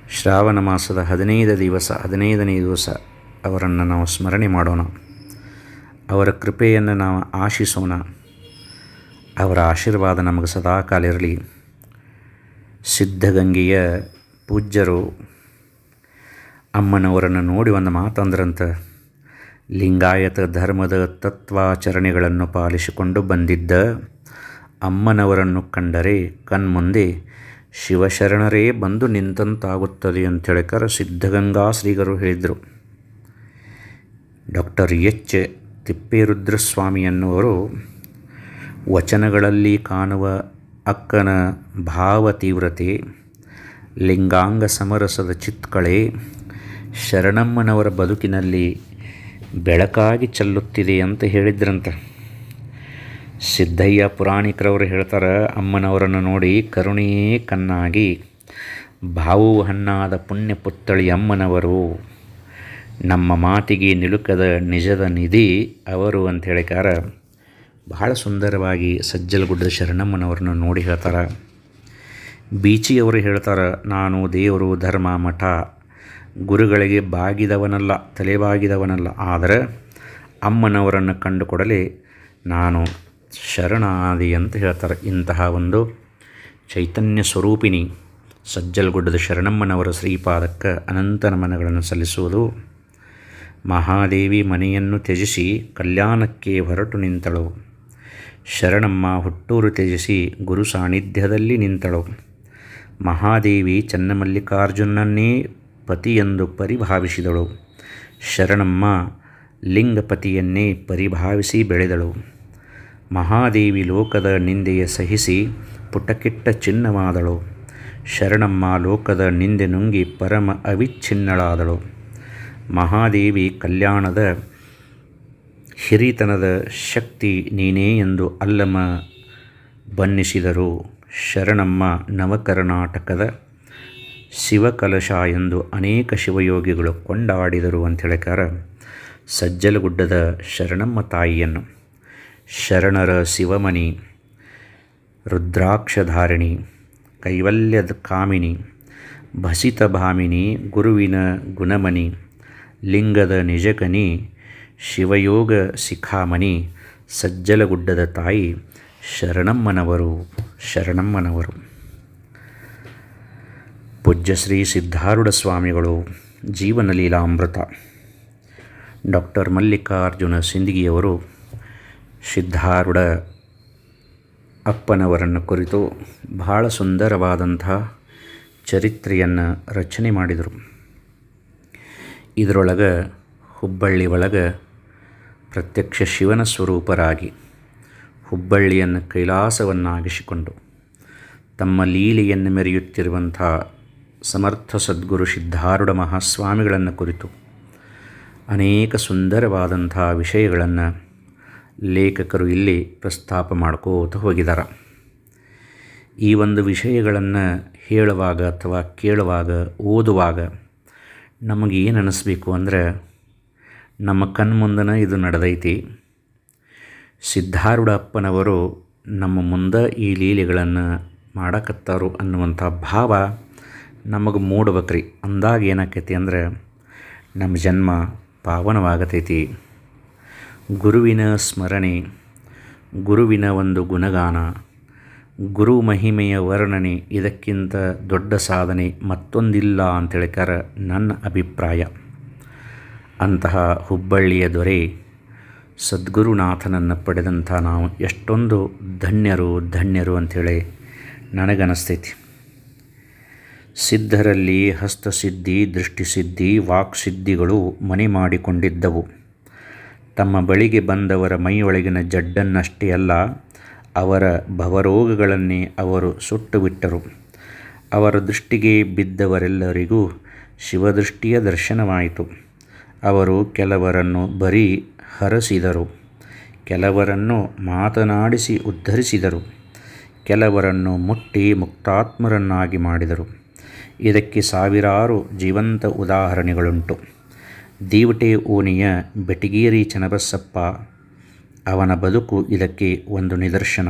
[SPEAKER 1] ಶ್ರಾವಣ ಮಾಸದ ಹದಿನೈದು ದಿವಸ, ಹದಿನೈದನೇ ದಿವಸ ಅವರನ್ನು ನಾವು ಸ್ಮರಣೆ ಮಾಡೋಣ. ಅವರ ಕೃಪೆಯನ್ನು ನಾವು ಆಶಿಸೋಣ. ಅವರ ಆಶೀರ್ವಾದ ನಮಗೆ ಸದಾಕಾಲ ಇರಲಿ. ಸಿದ್ಧಗಂಗೆಯ ಪೂಜ್ಯರು ಅಮ್ಮನವರನ್ನು ನೋಡಿ ಒಂದು ಮಾತಂದ್ರಂತ, ಲಿಂಗಾಯತ ಧರ್ಮದ ತತ್ವಾಚರಣೆಗಳನ್ನು ಪಾಲಿಸಿಕೊಂಡು ಬಂದಿದ್ದ ಅಮ್ಮನವರನ್ನು ಕಂಡರೆ ಕಣ್ಮುಂದೆ ಶಿವಶರಣರೇ ಬಂದು ನಿಂತಂತಾಗುತ್ತದೆ ಅಂತ ಅಂತೇಳಿಕರ ಸಿದ್ಧಗಂಗಾ ಶ್ರೀಗರು ಹೇಳಿದರು. ಡಾಕ್ಟರ್ ಎಚ್ ತಿಪ್ಪೇರುದ್ರಸ್ವಾಮಿ ಎನ್ನುವರು ವಚನಗಳಲ್ಲಿ ಕಾಣುವ ಅಕ್ಕನ ಭಾವ ತೀವ್ರತೆ ಲಿಂಗಾಂಗ ಸಮರಸದ ಚಿತ್ಕಳೆ ಶರಣಮ್ಮನವರ ಬದುಕಿನಲ್ಲಿ ಬೆಳಕಾಗಿ ಚೆಲ್ಲುತ್ತಿದೆ ಅಂತ ಹೇಳಿದ್ರಂತ. ಸಿದ್ದಯ್ಯ ಪುರಾಣಿಕರವರು ಹೇಳ್ತಾರೆ, ಅಮ್ಮನವರನ್ನು ನೋಡಿ ಕರುಣೆಯೇ ಕನ್ನಾಗಿ ಭಾವು ಹಣ್ಣಾದ ಪುಣ್ಯ ಪುತ್ಥಳಿ ಅಮ್ಮನವರು, ನಮ್ಮ ಮಾತಿಗೆ ನಿಲುಕದ ನಿಜದ ನಿಧಿ ಅವರು ಅಂತ ಹೇಳಿಕಾರ ಬಹಳ ಸುಂದರವಾಗಿ ಸಜ್ಜಲಗುಡ್ಡದ ಶರಣಮ್ಮನವ್ರನ್ನ ನೋಡಿ ಹೇಳ್ತಾರೆ. ಬೀಚಿಯವರು ಹೇಳ್ತಾರೆ, ನಾನು ದೇವರು, ಧರ್ಮ, ಮಠ, ಗುರುಗಳಿಗೆ ಬಾಗಿದವನಲ್ಲ, ತಲೆಬಾಗಿದವನಲ್ಲ. ಆದರೆ ಅಮ್ಮನವರನ್ನು ಕಂಡುಕೊಡಲೇ, ನಾನು ಶರಣಾದಿ ಅಂತ ಹೇಳ್ತಾರೆ. ಇಂತಹ ಒಂದು ಚೈತನ್ಯ ಸ್ವರೂಪಿಣಿ ಸಜ್ಜಲಗುಡ್ಡದ ಶರಣಮ್ಮನವರ ಶ್ರೀಪಾದಕ್ಕೆ ಅನಂತ ನಮನಗಳನ್ನು ಸಲ್ಲಿಸುವುದು. ಮಹಾದೇವಿ ಮನೆಯನ್ನು ತ್ಯಜಿಸಿ ಕಲ್ಯಾಣಕ್ಕೆ ಹೊರಟು ನಿಂತಳು. ಶರಣಮ್ಮ ಹುಟ್ಟೂರು ತ್ಯಜಿಸಿ ಗುರು ಸಾನ್ನಿಧ್ಯದಲ್ಲಿ ನಿಂತಳು. ಮಹಾದೇವಿ ಚನ್ನಮಲ್ಲಿಕಾರ್ಜುನನ್ನೇ ಪತಿಯೆಂದು ಪರಿಭಾವಿಸಿದಳು. ಶರಣಮ್ಮ ಲಿಂಗಪತಿಯನ್ನೇ ಪರಿಭಾವಿಸಿ ಬೆಳೆದಳು. ಮಹಾದೇವಿ ಲೋಕದ ನಿಂದೆಯ ಸಹಿಸಿ ಪುಟಕಿಟ್ಟ ಚಿನ್ನವಾದಳು. ಶರಣಮ್ಮ ಲೋಕದ ನಿಂದೆ ನುಂಗಿ ಪರಮ ಅವಿಚ್ಛಿನ್ನಳಾದಳು. ಮಹಾದೇವಿ ಕಲ್ಯಾಣದ ಹಿರಿತನದ ಶಕ್ತಿ ನೀನೇ ಎಂದು ಅಲ್ಲಮ ಬನ್ನಿಸಿದರು ಶರಣಮ್ಮ ನವಕರ್ನಾಟಕದ ಶಿವಕಲಶ ಎಂದು ಅನೇಕ ಶಿವಯೋಗಿಗಳು ಕೊಂಡಾಡಿದರು ಅಂತ ಹೇಳಿಕಾರ ಸಜ್ಜಲಗುಡ್ಡದ ಶರಣಮ್ಮ ತಾಯಿಯನ್ನು. ಶರಣರ ಶಿವಮಣಿ, ರುದ್ರಾಕ್ಷಧಾರಿಣಿ, ಕೈವಲ್ಯದ ಕಾಮಿನಿ ಭಸಿತ ಭಾಮಿನಿ ಗುರುವಿನ ಗುಣಮಣಿ ಲಿಂಗದ ನಿಜಕನಿ ಶಿವಯೋಗ ಶಿಖಾಮಣಿ, ಸಜ್ಜಲಗುಡ್ಡದ ತಾಯಿ ಶರಣಮ್ಮನವರು ಶರಣಮ್ಮನವರು. ಪೂಜ್ಯ ಶ್ರೀ ಸಿದ್ಧಾರೂಢ ಸ್ವಾಮಿಗಳು ಜೀವನ ಲೀಲಾಮೃತ ಡಾಕ್ಟರ್ ಮಲ್ಲಿಕಾರ್ಜುನ ಸಿಂದಗಿಯವರು ಸಿದ್ಧಾರೂಢ ಅಪ್ಪನವರನ್ನು ಕುರಿತು ಬಹಳ ಸುಂದರವಾದಂಥ ಚರಿತ್ರೆಯನ್ನು ರಚನೆ ಮಾಡಿದರು. ಇದರೊಳಗೆ ಹುಬ್ಬಳ್ಳಿ ಒಳಗೆ ಪ್ರತ್ಯಕ್ಷ ಶಿವನ ಸ್ವರೂಪರಾಗಿ ಹುಬ್ಬಳ್ಳಿಯನ್ನು ಕೈಲಾಸವನ್ನಾಗಿಸಿಕೊಂಡು ತಮ್ಮ ಲೀಲೆಯನ್ನು ಮೆರೆಯುತ್ತಿರುವಂಥ ಸಮರ್ಥ ಸದ್ಗುರು ಸಿದ್ಧಾರೂಢ ಮಹಾಸ್ವಾಮಿಗಳನ್ನು ಕುರಿತು ಅನೇಕ ಸುಂದರವಾದಂಥ ವಿಷಯಗಳನ್ನು ಲೇಖಕರು ಇಲ್ಲಿ ಪ್ರಸ್ತಾಪ ಮಾಡ್ಕೋತ ಹೋಗಿದ್ದಾರೆ ಈ ಒಂದು ವಿಷಯಗಳನ್ನು ಹೇಳುವಾಗ ಅಥವಾ ಕೇಳುವಾಗ, ಓದುವಾಗ ನಮಗೇನು ಅನ್ನಿಸ್ಬೇಕು ಅಂದರೆ ನಮ್ಮ ಕಣ್ಮುಂದನ ಇದು ನಡೆದೈತಿ. ಸಿದ್ಧಾರೂಢ ಅಪ್ಪನವರು ನಮ್ಮ ಮುಂದೆ ಈ ಲೀಲೆಗಳನ್ನು ಮಾಡಕತ್ತಾರು ಅನ್ನುವಂಥ ಭಾವ ನಮಗೆ ಮೂಡ್ಬೇಕ್ರಿ. ಅಂದಾಗ ಏನಾಕೈತಿ ಅಂದರೆ ನಮ್ಮ ಜನ್ಮ ಪಾವನವಾಗತೈತಿ. ಗುರುವಿನ ಸ್ಮರಣೆ, ಗುರುವಿನ ಒಂದು ಗುಣಗಾನ, ಗುರು ಮಹಿಮೆಯ ವರ್ಣನೆ ಇದಕ್ಕಿಂತ ದೊಡ್ಡ ಸಾಧನೆ ಮತ್ತೊಂದಿಲ್ಲ ಅಂತೇಳಿಕಾರ ನನ್ನ ಅಭಿಪ್ರಾಯ. ಅಂತಹ ಹುಬ್ಬಳ್ಳಿಯ ದೊರೆ ಸದ್ಗುರುನಾಥನನ್ನು ಪಡೆದಂಥ ನಾವು ಎಷ್ಟೊಂದು ಧನ್ಯರು ಧನ್ಯರು ಅಂಥೇಳಿ ನನಗನ್ನಿಸ್ತೈತಿ ಸಿದ್ಧರಲ್ಲಿ ಹಸ್ತಸಿದ್ಧಿ, ದೃಷ್ಟಿಸಿದ್ಧಿ, ವಾಕ್ಸಿದ್ಧಿಗಳು ಮನೆ ಮಾಡಿಕೊಂಡಿದ್ದವು. ತಮ್ಮ ಬಳಿಗೆ ಬಂದವರ ಮೈಯೊಳಗಿನ ಜಡ್ಡನ್ನಷ್ಟೇ ಅಲ್ಲ, ಅವರ ಭವರೋಗಗಳನ್ನೇ ಅವರು ಸುಟ್ಟು ಬಿಟ್ಟರು ಅವರ ದೃಷ್ಟಿಗೆ ಬಿದ್ದವರೆಲ್ಲರಿಗೂ ಶಿವದೃಷ್ಟಿಯ ದರ್ಶನವಾಯಿತು. ಅವರು ಕೆಲವರನ್ನು ಬರೀ ಹರಸಿದರು, ಕೆಲವರನ್ನು ಮಾತನಾಡಿಸಿ ಉದ್ಧರಿಸಿದರು, ಕೆಲವರನ್ನು ಮುಟ್ಟಿ ಮುಕ್ತಾತ್ಮರನ್ನಾಗಿ ಮಾಡಿದರು. ಇದಕ್ಕೆ ಸಾವಿರಾರು ಜೀವಂತ ಉದಾಹರಣೆಗಳುಂಟು. ದೀವಟೆ ಓಣಿಯ ಬೆಟಗೇರಿ ಚನ್ನಬಸಪ್ಪ ಅವನ ಬದುಕು ಇದಕ್ಕೆ ಒಂದು ನಿದರ್ಶನ.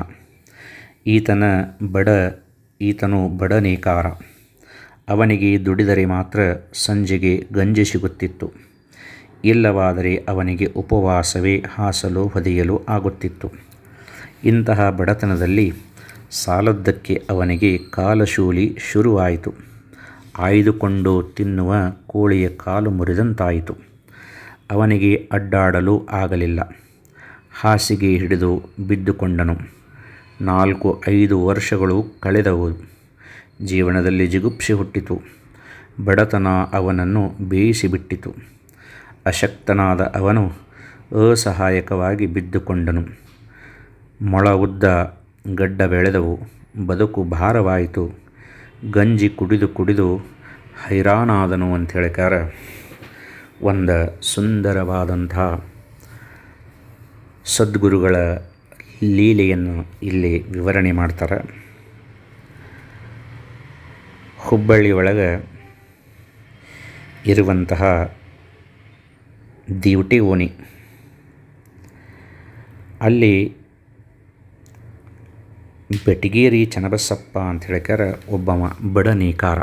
[SPEAKER 1] ಈತನ ಬಡ, ಈತನು ಬಡ ನೇಕಾರ. ಅವನಿಗೆ ದುಡಿದರೆ ಮಾತ್ರ ಸಂಜೆಗೆ ಗಂಜಿ ಸಿಗುತ್ತಿತ್ತು. ಇಲ್ಲವಾದರೆ ಅವನಿಗೆ ಉಪವಾಸವೇ ಹಾಸಲು ಹೊದೆಯಲು ಆಗುತ್ತಿತ್ತು. ಇಂತಹ ಬಡತನದಲ್ಲಿ ಸಾಲದ್ದಕ್ಕೆ ಅವನಿಗೆ ಕಾಲಶೂಲಿ ಶುರುವಾಯಿತು. ಆಯ್ದುಕೊಂಡು ತಿನ್ನುವ ಕೋಳಿಯ ಕಾಲು ಮುರಿದಂತಾಯಿತು. ಅವನಿಗೆ ಅಡ್ಡಾಡಲು ಆಗಲಿಲ್ಲ. ಹಾಸಿಗೆ ಹಿಡಿದು ಬಿದ್ದುಕೊಂಡನು. ನಾಲ್ಕು, ಐದು ವರ್ಷಗಳು ಕಳೆದವು. ಜೀವನದಲ್ಲಿ ಜಿಗುಪ್ಸೆ ಹುಟ್ಟಿತು. ಬಡತನ ಅವನನ್ನು ಬೇಯಿಸಿಬಿಟ್ಟಿತು. ಅಶಕ್ತನಾದ ಅವನು ಅಸಹಾಯಕವಾಗಿ ಬಿದ್ದುಕೊಂಡನು. ಮೊಳ ಉದ್ದ ಗಡ್ಡ ಬೆಳೆದವು, ಬದುಕು ಭಾರವಾಯಿತು. ಗಂಜಿ ಕುಡಿದು ಕುಡಿದು ಹೈರಾಣಾದನು ಅಂತ ಹೇಳಿಕಾರ ಒಂದು ಸುಂದರವಾದಂಥ ಸದ್ಗುರುಗಳ ಲೀಲೆಯನ್ನು ಇಲ್ಲಿ ವಿವರಣೆ ಮಾಡ್ತಾರೆ. ಹುಬ್ಬಳ್ಳಿ ಒಳಗೆ ಇರುವಂತಹ ದಿವಟಿ ಓಣಿ. ಅಲ್ಲಿ ಬೆಟಗೇರಿ ಚನ್ನಬಸಪ್ಪ ಅಂತ ಹೇಳ್ಕಾರ ಒಬ್ಬವ ಬಡ ನೇಕಾರ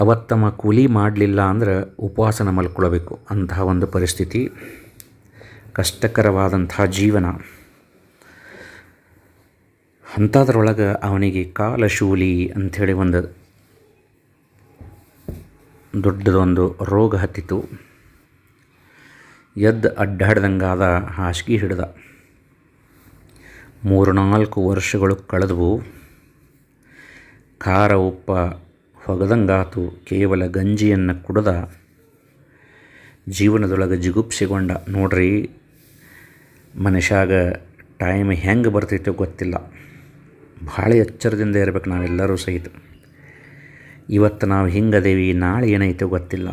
[SPEAKER 1] ಅವತ್ತಮ್ಮ ಕೂಲಿ ಮಾಡಲಿಲ್ಲ ಅಂದ್ರೆ ಉಪವಾಸನ ಮಲ್ಕೊಳ್ಬೇಕು ಅಂತಹ ಒಂದು ಪರಿಸ್ಥಿತಿ. ಕಷ್ಟಕರವಾದಂತಹ ಜೀವನ. ಅಂಥದ್ರೊಳಗೆ ಅವನಿಗೆ ಕಾಲಶೂಲಿ ಅಂಥೇಳಿ ಒಂದು ದೊಡ್ಡದೊಂದು ರೋಗ ಹತ್ತಿತು. ಎದ್ದು ಅಡ್ಡಾಡ್ದಂಗಾದ ಹಾಸಿಗೆ ಹಿಡ್ದ. ಮೂರು ನಾಲ್ಕು ವರ್ಷಗಳು ಕಳೆದವು. ಖಾರ ಉಪ್ಪ ಹೊಗದಂಗಾತು ಕೇವಲ ಗಂಜಿಯನ್ನು ಕುಡ್ದ. ಜೀವನದೊಳಗೆ ಜಿಗುಪ್ಸೆಗೊಂಡ ನೋಡ್ರಿ, ಮನುಷ್ಯಾಗ ಟೈಮ್ ಹೆಂಗೆ ಬರ್ತೈತೋ ಗೊತ್ತಿಲ್ಲ. ಭಾಳ ಎಚ್ಚರದಿಂದ ಇರಬೇಕು ನಾವೆಲ್ಲರೂ ಸಹಿತ. ಇವತ್ತು ನಾವು ಹಿಂಗದೇವಿ, ನಾಳೆ ಏನೈತೋ ಗೊತ್ತಿಲ್ಲ.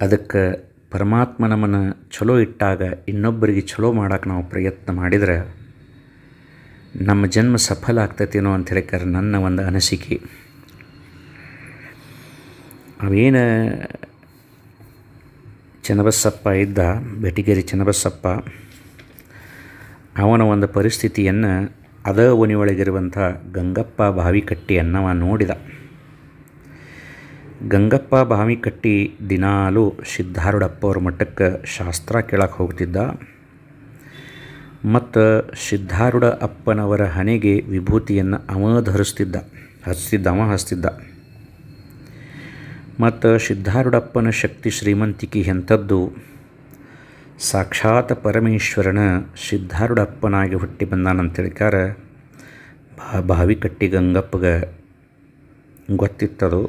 [SPEAKER 1] ಅದಕ್ಕೆ ಪರಮಾತ್ಮ ನಮ್ಮನ್ನು ಚಲೋ ಇಟ್ಟಾಗ ಇನ್ನೊಬ್ಬರಿಗೆ ಚಲೋ ಮಾಡೋಕೆ ನಾವು ಪ್ರಯತ್ನ ಮಾಡಿದರೆ ನಮ್ಮ ಜನ್ಮ ಸಫಲ ಆಗ್ತೈತೇನೋ ಅಂತ ಹೇಳಿಕಾರೆ ನನ್ನ ಒಂದು ಅನಿಸಿಕೆ. ಅವೇನು ಚನ್ನಬಸಪ್ಪ ಇದ್ದ ಬೆಟಿಗೇರಿ ಚನ್ನಬಸಪ್ಪ, ಅವನ ಒಂದು ಪರಿಸ್ಥಿತಿಯನ್ನು ಅದ ಒನಿಯೊಳಗಿರುವಂಥ ಗಂಗಪ್ಪ ಬಾವಿಕಟ್ಟಿ ಅನ್ನವ ನೋಡಿದ. ಗಂಗಪ್ಪ ಬಾವಿಕಟ್ಟಿ ದಿನಾಲು ಸಿದ್ಧಾರೂಢಪ್ಪ ಅವ್ರ ಮಠಕ್ಕೆ ಶಾಸ್ತ್ರ ಕೇಳಕ್ಕೆ ಹೋಗ್ತಿದ್ದ. ಮತ್ತು ಸಿದ್ಧಾರೂಢ ಅಪ್ಪನವರ ಹಣೆಗೆ ವಿಭೂತಿಯನ್ನು ಅವ ಧರಿಸ್ತಿದ್ದ ಹಚ್ತಿದ್ದ ಅವ ಹಚ್ತಿದ್ದ ಮತ್ತು ಸಿದ್ಧಾರೂಢಪ್ಪನ ಶಕ್ತಿ ಶ್ರೀಮಂತಿಕೆ ಎಂಥದ್ದು ಸಾಕ್ಷಾತ್ ಪರಮೇಶ್ವರನ ಸಿದ್ಧಾರುಡಪ್ಪನಾಗಿ ಹುಟ್ಟಿ ಬಂದಾನಂತೇಳಿಕಾರ ಬಾ ಬಾವಿ ಕಟ್ಟಿ ಗಂಗಪ್ಪಗೆ ಗೊತ್ತಿತ್ತದು.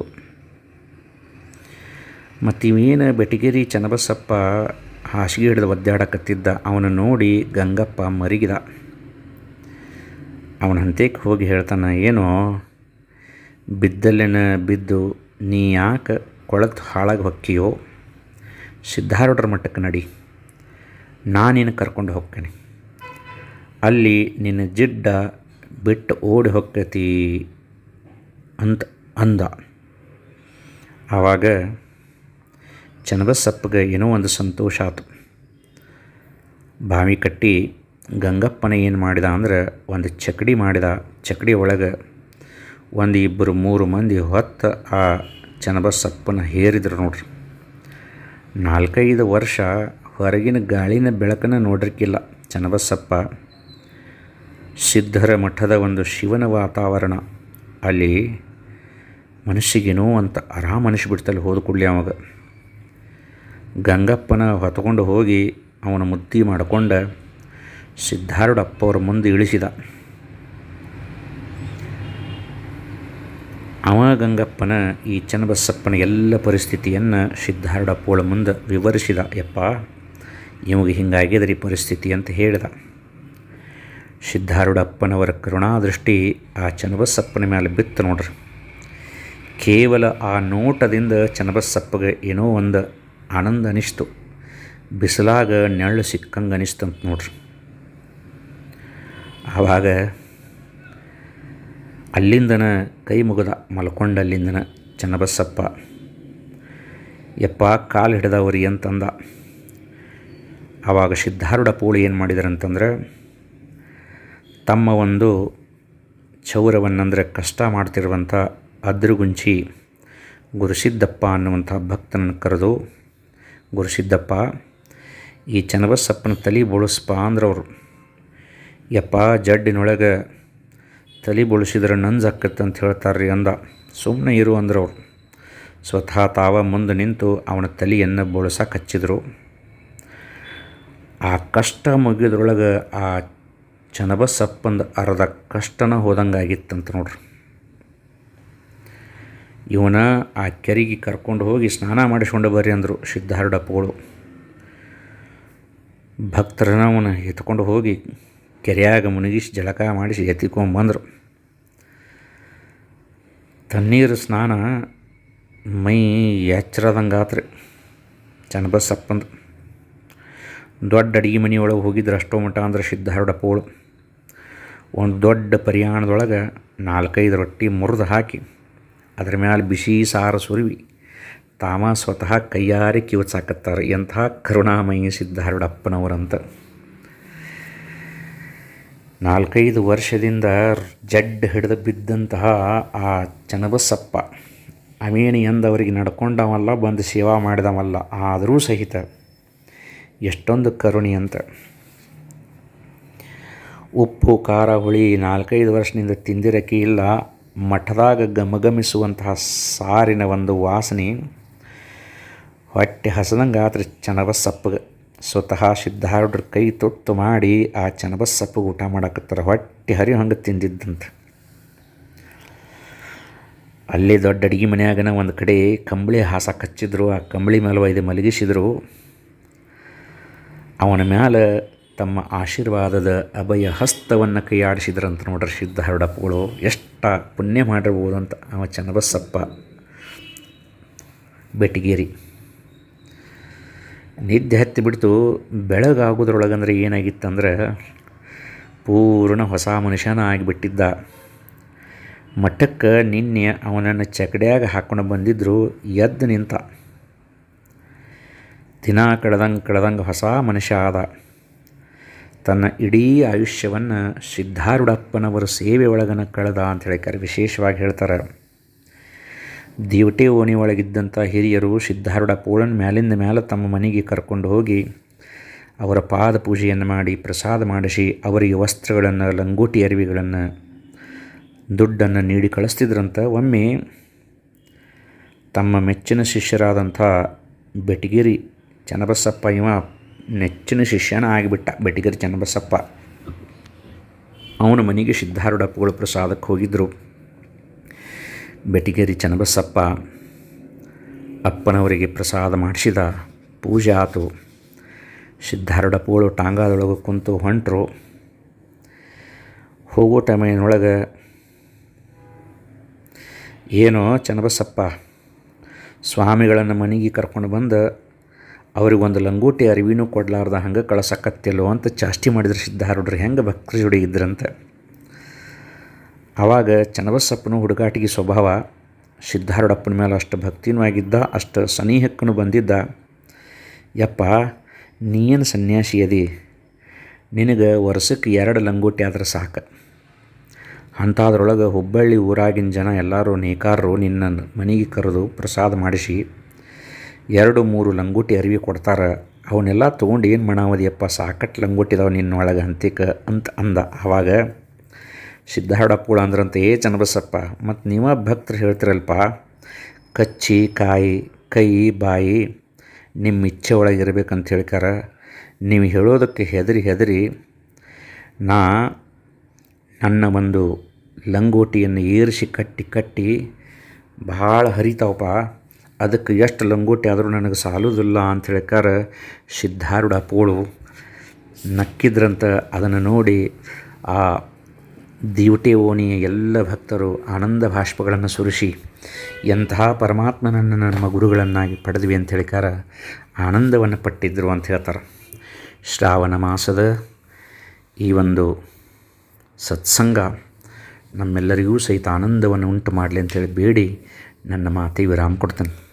[SPEAKER 1] ಮತ್ತು ಇವೇನು ಬೆಟಗೇರಿ ಚನ್ನಬಸಪ್ಪ ಹಾಸಿಗೆ ಹಿಡಿದು ಒದ್ದಾಡಕತ್ತಿದ್ದ ಅವನು ನೋಡಿ ಗಂಗಪ್ಪ ಮರಿಗಿದ. ಅವನ ಹಂತೇಕ್ಕೆ ಹೋಗಿ ಹೇಳ್ತಾನೆ, ಏನೋ, ಬಿದ್ದಲ್ಲೇನ ಬಿದ್ದು ನೀ ಯಾಕೆ ಕೊಳತು ಹಾಳಾಗಿ ಹೊಕ್ಕಿಯೋ? ಸಿದ್ಧಾರೂಢರ ಮಟ್ಟಕ್ಕೆ ನಡಿ. ನಾನಿನ್ನು ಕರ್ಕೊಂಡು ಹೋಗ್ತೇನೆ? ಅಲ್ಲಿ ನಿನ್ನ ಜಿಡ್ಡ ಬಿಟ್ಟು ಓಡಿ ಹೋಗ್ತೈತಿ ಅಂತ ಅಂದ. ಆವಾಗ ಚನ್ನಬಸಪ್ಪಗೆ ಏನೋ ಒಂದು ಸಂತೋಷ ಆತು. ಬಾವಿ ಕಟ್ಟಿ ಗಂಗಪ್ಪನ ಏನು ಮಾಡಿದ ಅಂದ್ರೆ ಒಂದು ಚಕಡಿ ಮಾಡಿದ. ಚಕಡಿ ಒಳಗೆ ಒಂದು ಇಬ್ಬರು ಮೂರು ಮಂದಿ ಹೊತ್ತು ಆ ಚನ್ನಬಸಪ್ಪನ ಹೇರಿದ್ರು ನೋಡ್ರಿ. ನಾಲ್ಕೈದು ವರ್ಷ ಹೊರಗಿನ ಗಾಳಿನ ಬೆಳಕನ್ನು ನೋಡಿರ್ಕಿಲ್ಲ. ಚನ್ನಬಸಪ್ಪ ಸಿದ್ಧರ ಮಠದ ಒಂದು ಶಿವನ ವಾತಾವರಣ. ಅಲ್ಲಿ ಮನಸ್ಸಿಗೇನೋ ಅಂತ ಆರಾಮ ಅನಿಸ್ಬಿಡ್ತಲ್ಲಿ ಹೋದ ಕೂಡಲೇ ಅವಾಗ. ಗಂಗಪ್ಪನ ಹೊತ್ಕೊಂಡು ಹೋಗಿ ಅವನ ಮುದ್ದಿ ಮಾಡಿಕೊಂಡ ಸಿದ್ಧಾರೂಢಪ್ಪ ಅವ್ರ ಮುಂದೆ ಇಳಿಸಿದ. ಅವ ಗಂಗಪ್ಪನ ಈ ಚನ್ನಬಸಪ್ಪನ ಎಲ್ಲ ಪರಿಸ್ಥಿತಿಯನ್ನು ಸಿದ್ಧಾರೂಢಪ್ಪಳ ಮುಂದೆ ವಿವರಿಸಿದ. ಯಪ್ಪ ಇಮಗೆ ಹಿಂಗಾಗಿದ್ರಿ ಪರಿಸ್ಥಿತಿ ಅಂತ ಹೇಳಿದ. ಸಿದ್ಧಾರೂಢಪ್ಪನವರ ಕರುಣಾದೃಷ್ಟಿ ಆ ಚನ್ನಬಸಪ್ಪನ ಮೇಲೆ ಬಿತ್ತು ನೋಡ್ರಿ. ಕೇವಲ ಆ ನೋಟದಿಂದ ಚನ್ನಬಸಪ್ಪಗೆ ಏನೋ ಒಂದು ಆನಂದ ಅನಿಸ್ತು. ಬಿಸಿಲಾಗ ನೆರಳು ಸಿಕ್ಕಂಗೆ ಅನಿಸ್ತಂತ ನೋಡ್ರಿ. ಆವಾಗ ಅಲ್ಲಿಂದನ ಕೈ ಮುಗಿದ ಮಲ್ಕೊಂಡಲ್ಲಿಂದನ ಚನ್ನಬಸಪ್ಪ, ಯಪ್ಪ, ಕಾಲು ಹಿಡಿದವ್ರಿ ಅಂತಂದ. ಆವಾಗ ಸಿದ್ಧಾರೂಢ ಪೋಳಿ ಏನು ಮಾಡಿದಾರಂತಂದ್ರೆ, ತಮ್ಮ ಒಂದು ಚೌರವನ್ನಂದ್ರೆ ಕಷ್ಟ ಮಾಡ್ತಿರುವಂಥ ಅದ್ರುಗುಂಚಿ ಗುರುಸಿದ್ದಪ್ಪ ಅನ್ನುವಂಥ ಭಕ್ತನನ್ನು ಕರೆದು ಗುರುಸಿದ್ದಪ್ಪ ಈ ಚನ್ನಬಸಪ್ಪನ ತಲೆ ಬೋಳಿಸ್ಪ ಅಂದ್ರವರು. ಯಪ್ಪ, ಜಡ್ಡಿನೊಳಗೆ ತಲೆ ಬೋಳಿಸಿದ್ರೆ ನಂಜಾಕತ್ತೆ ಅಂತ ಹೇಳ್ತಾರೆ ರೀ ಅಂದ. ಸುಮ್ಮನೆ ಇರು ಅಂದ್ರವ್ರು. ಸ್ವತಃ ತಾವ ಮುಂದೆ ನಿಂತು ಅವನ ತಲೆಯನ್ನು ಬೋಳಿಸಕ್ಕೆ ಹಚ್ಚಿದ್ರು. ಆ ಕಷ್ಟ ಮುಗಿದ್ರೊಳಗೆ ಆ ಚನಬಸಪ್ಪಂದು ಅರ್ಧ ಕಷ್ಟನ ಹೋದಂಗಾಗಿತ್ತಂತ ನೋಡ್ರಿ. ಇವನ ಆ ಕೆರೆಗೆ ಕರ್ಕೊಂಡು ಹೋಗಿ ಸ್ನಾನ ಮಾಡಿಸ್ಕೊಂಡು ಬರ್ರಿ ಅಂದರು ಸಿದ್ಧಾರೂಢಪ್ಪಗಳು. ಭಕ್ತರನ್ನ ಅವನ ಎತ್ಕೊಂಡು ಹೋಗಿ ಕೆರೆಯಾಗ ಮುನಿಗಿಸಿ ಜಳಕ ಮಾಡಿಸಿ ಎತ್ತಿಕೊಂಬಂದರು ತಣ್ಣೀರು ಸ್ನಾನ ಮೈ ಎಚ್ಚರದಂಗಾತ್ರಿ ಚನ್ನಬಸಪ್ಪಂದು ದೊಡ್ಡ ಅಡಿಗೆ ಮನೆಯೊಳಗೆ ಹೋಗಿದ್ರೆ ಅಷ್ಟೋ ಮಟ್ಟ ಅಂದ್ರೆ ಸಿದ್ಧಾರೂಢಪ್ಪಗಳು ಒಂದು ದೊಡ್ಡ ಪರಿಯಾಣದೊಳಗೆ ನಾಲ್ಕೈದು ರೊಟ್ಟಿ ಮುರಿದು ಹಾಕಿ, ಅದ್ರ ಮ್ಯಾಲೆ ಬಿಸಿ ಸಾರು ಸುರಿವಿ, ತಾಮ ಸ್ವತಃ ಕೈಯಾರಿ ಕಿವಚಾಕತ್ತಾರೆ. ಎಂಥ ಕರುಣಾಮಯಿ ಸಿದ್ಧಾರೂಢಪ್ಪನವರಂತ. ನಾಲ್ಕೈದು ವರ್ಷದಿಂದ ಜಡ್ಡ ಹಿಡಿದು ಬಿದ್ದಂತಹ ಆ ಚನ್ನಬಸಪ್ಪ ಅಮೇನಿ ಎಂದವರಿಗೆ ನಡ್ಕೊಂಡವಲ್ಲ, ಬಂದು ಸೇವಾ ಮಾಡಿದವಲ್ಲ, ಆದರೂ ಸಹಿತ ಎಷ್ಟೊಂದು ಕರುಣಿ ಅಂತ. ಉಪ್ಪು, ಖಾರ, ಹುಳಿ ನಾಲ್ಕೈದು ವರ್ಷದಿಂದ ತಿಂದಿರಕ್ಕೆ ಇಲ್ಲ. ಮಠದಾಗ ಗಮಗಮಿಸುವಂತಹ ಸಾರಿನ ಒಂದು ವಾಸನೆ. ಹೊಟ್ಟೆ ಹಸದಂಗಾದ್ರೆ ಆತ್ರಿ ಚನ್ನಬಸಪ್ಪಗೆ ಸ್ವತಃ ಸಿದ್ಧಾರ್ಡ್ರ ಕೈ ತೊಟ್ಟು ಮಾಡಿ ಆ ಚನ್ನಬಸಪ್ಪಗೆ ಊಟ ಮಾಡಕತ್ತಾರ. ಹೊಟ್ಟೆ ಹರಿ ಹಂಗೆ ತಿಂದಿದ್ದಂತ. ಅಲ್ಲಿ ದೊಡ್ಡ ಅಡುಗೆ ಮನೆಯಾಗನ ಒಂದು ಕಡೆ ಕಂಬಳಿ ಹಾಸ ಕಚ್ಚಿದ್ರು. ಆ ಕಂಬಳಿ ಮೇಲೆ ಒಯ್ದು ಮಲಗಿಸಿದ್ರು. ಅವನ ಮ್ಯಾಲೆ ತಮ್ಮ ಆಶೀರ್ವಾದದ ಅಭಯ ಹಸ್ತವನ್ನು ಕೈಯಾಡಿಸಿದ್ರಂತ ನೋಡ್ರಿ ಸಿದ್ಧಾರೂಢಪ್ಪಗಳು ಎಷ್ಟು ಪುಣ್ಯ ಅಂತ ಅವ ಚನ್ನಬಸಪ್ಪ. ಬೆಟಗೇರಿ ನಿದ್ದೆ ಹತ್ತಿ ಬಿಡ್ತು. ಬೆಳಗಾಗೋದ್ರೊಳಗಂದ್ರೆ ಏನಾಗಿತ್ತಂದ್ರೆ ಪೂರ್ಣ ಹೊಸ ಮನುಷ್ಯನ ಆಗಿಬಿಟ್ಟಿದ್ದ. ಮಠಕ್ಕೆ ನಿನ್ನೆ ಅವನನ್ನು ಚಕಡ್ಯಾಗ ಹಾಕ್ಕೊಂಡು ಬಂದಿದ್ದರು ಎದ್ದು ನಿಂತ. ದಿನ ಕಳೆದಂಗೆ ಕಳೆದಂಗೆ ಹೊಸ ಮನುಷ್ಯ ಆದ. ತನ್ನ ಇಡೀ ಆಯುಷ್ಯವನ್ನು ಸಿದ್ಧಾರೂಢಪ್ಪನವರ ಸೇವೆ ಒಳಗನ ಕಳೆದ ಅಂತ ಹೇಳ್ತಾರೆ ವಿಶೇಷವಾಗಿ ಹೇಳ್ತಾರೆ. ದೇವಟೆ ಓಣಿ ಒಳಗಿದ್ದಂಥ ಹಿರಿಯರು ಸಿದ್ಧಾರೂಢಪ್ಪಗಳನ್ನ ಮ್ಯಾಲಿಂದ ಮ್ಯಾಲೆ ತಮ್ಮ ಮನೆಗೆ ಕರ್ಕೊಂಡು ಹೋಗಿ ಅವರ ಪಾದ ಪೂಜೆಯನ್ನು ಮಾಡಿ, ಪ್ರಸಾದ ಮಾಡಿಸಿ, ಅವರಿಗೆ ವಸ್ತ್ರಗಳನ್ನು, ಲಂಗೋಟಿ ಅರಿವಿಗಳನ್ನು, ದುಡ್ಡನ್ನು ನೀಡಿ ಕಳಿಸ್ತಿದ್ರಂತ. ಒಮ್ಮೆ ತಮ್ಮ ಮೆಚ್ಚಿನ ಶಿಷ್ಯರಾದಂಥ ಬೆಟಗಿರಿ ಚನ್ನಬಸಪ್ಪ ಇವ ನೆಚ್ಚಿನ ಶಿಷ್ಯನ ಆಗಿಬಿಟ್ಟ. ಬೆಟಿಗರಿ ಚನ್ನಬಸಪ್ಪ. ಅವನ ಮನೆಗೆ ಸಿದ್ಧಾರೂಢಪ್ಪಗಳು ಪ್ರಸಾದಕ್ಕೆ ಹೋಗಿದ್ದರು ಬೆಟಗೇರಿ ಚನ್ನಬಸಪ್ಪ ಅಪ್ಪನವರಿಗೆ ಪ್ರಸಾದ ಮಾಡಿಸಿದ. ಪೂಜೆ ಆತು. ಸಿದ್ಧಾರೂಢಪ್ಪಗಳು ಟಾಂಗಾದೊಳಗೆ ಕುಂತು ಹೊಂಟರು. ಹೋಗೋ ಟೈಮಿನೊಳಗೆ ಏನೋ ಚನ್ನಬಸಪ್ಪ ಸ್ವಾಮಿಗಳನ್ನು ಮನೆಗೆ ಕರ್ಕೊಂಡು ಬಂದು. ಅವ್ರಿಗೊಂದು ಲಂಗೋಟಿ ಅರಿವಿನೂ ಕೊಡಲಾರ್ದ ಹಂಗೆ ಕಳಸಕತ್ತಿಲ್ಲೋ ಅಂತ ಚಾಷ್ಟಿ ಮಾಡಿದ್ರೆ ಸಿದ್ಧಾರೂಢರು ಹೆಂಗೆ ಭಕ್ತರ ಜೋಡಿ ಇದ್ರಂತೆ. ಆವಾಗ ಚನ್ನಬಸಪ್ಪನ ಹುಡುಗಾಟಿಗೆ ಸ್ವಭಾವ, ಸಿದ್ಧಾರೂಢಪ್ಪನ ಮೇಲೆ ಅಷ್ಟು ಭಕ್ತಿನೂ ಆಗಿದ್ದ, ಅಷ್ಟು ಸನಿಹಕ್ಕೂ ಬಂದಿದ್ದ, ಯಪ್ಪ ನೀನು ಸನ್ಯಾಸಿ ಅದಿ, ನಿನಗೆ ವರ್ಷಕ್ಕೆ ಎರಡು ಲಂಗೋಟಿ ಆದ್ರೆ ಸಾಕು. ಅಂಥದ್ರೊಳಗೆ ಹುಬ್ಬಳ್ಳಿ ಊರಾಗಿನ ಜನ ಎಲ್ಲರೂ ನೇಕಾರರು ನಿನ್ನನ್ನು ಮನೆಗೆ ಕರೆದು ಪ್ರಸಾದ ಮಾಡಿಸಿ ಎರಡು ಮೂರು ಲಂಗೋಟಿ ಅರಿವಿ ಕೊಡ್ತಾರೆ. ಅವನ್ನೆಲ್ಲ ತೊಗೊಂಡು ಏನು ಮಾಡಾವದಿಯಪ್ಪ ಸಾಕಟ್ಟು ಲಂಗೋಟಿ ಇದಾವೆ ನಿನ್ನೊಳಗೆ ಅಂತಿಕ ಅಂತ ಅಂದ. ಆವಾಗ ಸಿದ್ಧಾರೂಢಪ್ಪಗಳು ಅಂದ್ರಂತ, ಏ ಚನ್ನಬಸಪ್ಪ ಮತ್ತು ನೀವ ಭಕ್ತರು ಹೇಳ್ತಿರಲ್ಪ. ಕಚ್ಚಿ, ಕಾಯಿ, ಕೈ, ಬಾಯಿ ನಿಮ್ಮ ಇಚ್ಛೆ ಒಳಗೆ ಇರಬೇಕಂತ ಹೇಳ್ಕಾರ ನೀವು ಹೇಳೋದಕ್ಕೆ ಹೆದರಿ ಹೆದರಿ ನಾ ನನ್ನ ಒಂದು ಲಂಗೋಟಿಯನ್ನು ಏರಿಸಿ ಕಟ್ಟಿ ಕಟ್ಟಿ ಭಾಳ ಹರಿತಾವಪ್ಪ ಅದಕ್ಕೆ ಎಷ್ಟು ಲಂಗೋಟಿ ಆದರೂ ನನಗೆ ಸಾಲುವುದಿಲ್ಲ ಅಂತ ಹೇಳ್ಕಾರ ಪೋಳು ನಕ್ಕಿದ್ರಂತ ಅದನ್ನು ನೋಡಿ ಆ ದಿವಟೆ ಓಣಿಯ ಎಲ್ಲ ಭಕ್ತರು ಆನಂದ ಭಾಷ್ಪಗಳನ್ನು ಸುರಿಸಿ ಎಂತಹ ಪರಮಾತ್ಮನನ್ನು ನಮ್ಮ ಗುರುಗಳನ್ನಾಗಿ ಪಡೆದ್ವಿ ಅಂತ ಹೇಳಿಕಾರ ಆನಂದವನ್ನು ಪಟ್ಟಿದ್ದರು ಅಂತ ಹೇಳ್ತಾರೆ. ಶ್ರಾವಣ ಮಾಸದ ಈ ಒಂದು ಸತ್ಸಂಗ ನಮ್ಮೆಲ್ಲರಿಗೂ ಸಹಿತ ಆನಂದವನ್ನು ಉಂಟು ಮಾಡಲಿ ಅಂತೇಳಿ ಬೇಡಿ, ನನ್ನ ಮಾತಿ ವಿರಾಮ ಕೊಡ್ತೇನೆ.